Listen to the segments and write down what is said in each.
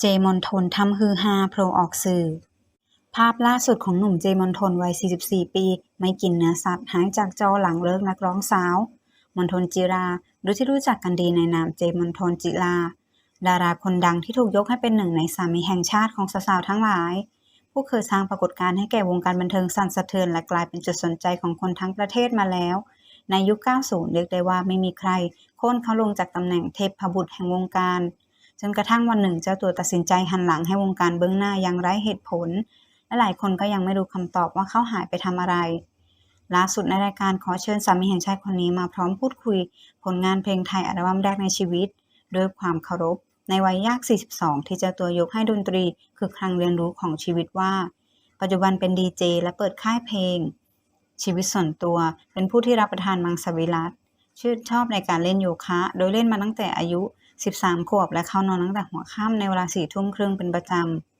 เจมอนทนทำฮือฮาโผล่ออกสื่อ ภาพล่าสุดของหนุ่มเจมอนทนวัย 44 ปี ไม่กินเนื้อสัตว์หายจากจอหลังเลิกนักร้องสาว มนทนจิราหรือที่รู้จักกันดีในนามเจมอนทนจิลา ดาราคนดังที่ถูกยกให้เป็นหนึ่งในสามีแห่งชาติของสาวๆทั้งหลาย ผู้เคยสร้างปรากฏการณ์ให้แก่วงการบันเทิงสั่นสะเทือนและกลายเป็นจุดสนใจของคนทั้งประเทศมาแล้ว ในยุค 90 เรียกได้ว่าไม่มีใครโค่นเขาลงจากตำแหน่งเทพบุตรแห่งวงการ จนกระทั่งวันหนึ่งเจ้าตัวตัดสินใจหันหลังให้วงการเบื้องหน้าอยังไร้เหตุผล และหลายคนก็ยังไม่รู้คำตอบว่าเขาหายไปทำอะไรล่าสุดในรายการขอเชิญสามีแห่งชาติคนนี้มาพร้อมพูดคุย ผลงานเพลงไทยอัลบั้มแรกในชีวิต ด้วยความเคารพ ในวัยยาก 42 ที่เจ้าตัวยกให้ดนตรี คือครั้งเรียนรู้ของชีวิตว่า ปัจจุบันเป็นดีเจและเปิดค่ายเพลง ชีวิตส่วนตัวเป็นผู้ที่รับประทานมังสวิรัตชื่นชอบในการเล่นโยคะ โดยเล่นมาตั้งแต่อายุ 13 ขวบและเข้านอนตั้งแต่หัวค่ำในเวลา4ทุ่มครึ่งเป็นประจ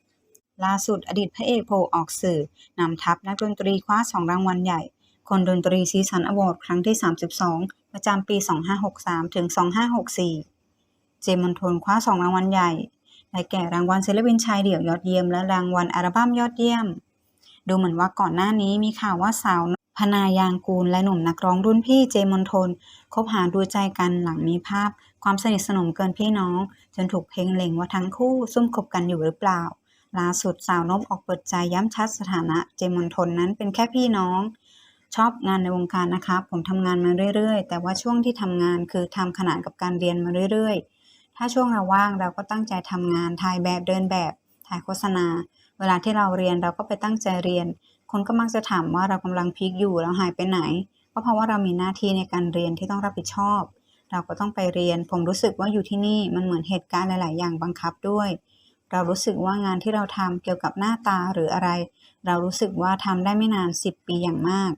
ำล่าสุดอดีตพระเอกโผล่ออกสื่อนำทัพนักดนตรีคว้า2รางวัลใหญ่ คนดนตรีซีซันอวอร์ดครั้งที่ 32 ประจำปี 2563 ถึง 2564 เจมอนทนคว้า2รางวัลใหญ่ได้แก่รางวัลศิลปินชายเดี่ยวยอดเยี่ยมและรางวัลอัลบั้มยอดเยี่ยม ดูเหมือนว่าก่อนหน้านี้มีข่าวว่าสาว พนายางกูลและหนุ่มนักร้องรุ่นพี่เจมอนทนคบหาดูใจกันหลังมีภาพ ความสนิทสนมเกินพี่น้อง จนถูกเพ่งเล็งว่าทั้งคู่ซุ่มคบกันอยู่หรือเปล่า ล่าสุดสาวนบออกเปิดใจย้ำชัดสถานะเจมอนทนนั้นเป็นแค่พี่น้อง ชอบงานในวงการนะคะผมทำงานมาเรื่อยๆ แต่ว่าช่วงที่ทำงานคือทำขนานกับการเรียนมาเรื่อยๆ ถ้าช่วงเราว่างเราก็ตั้งใจทำงานถ่ายแบบเดินแบบ ถ่ายโฆษณา เวลาที่เราเรียนเราก็ไปตั้งใจเรียน คนก็มักจะถามว่าเรากำลังพีคอยู่แล้วหายไปไหน ก็เพราะว่าเรามีหน้าที่ในการเรียนที่ต้องรับผิดชอบ เราก็ต้องไปเรียน ผมรู้สึกว่าอยู่ที่นี่มันเหมือนเหตุการณ์หลาย ๆ อย่างบังคับด้วย เรารู้สึกว่างานที่เราทำเกี่ยวกับหน้าตาหรืออะไร เรารู้สึกว่าทำได้ไม่นาน 10 ปีอย่างมาก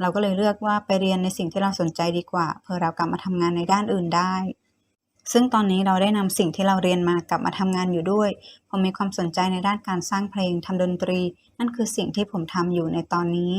เราก็เลยเลือกว่าไปเรียนในสิ่งที่เราสนใจดีกว่าเพื่อเรากลับมาทำงานในด้านอื่นได้ ซึ่งตอนนี้เราได้นำสิ่งที่เราเรียนมากลับมาทำงานอยู่ด้วย ผมมีความสนใจในด้านการสร้างเพลงทำดนตรี นั่นคือสิ่งที่ผมทำอยู่ในตอนนี้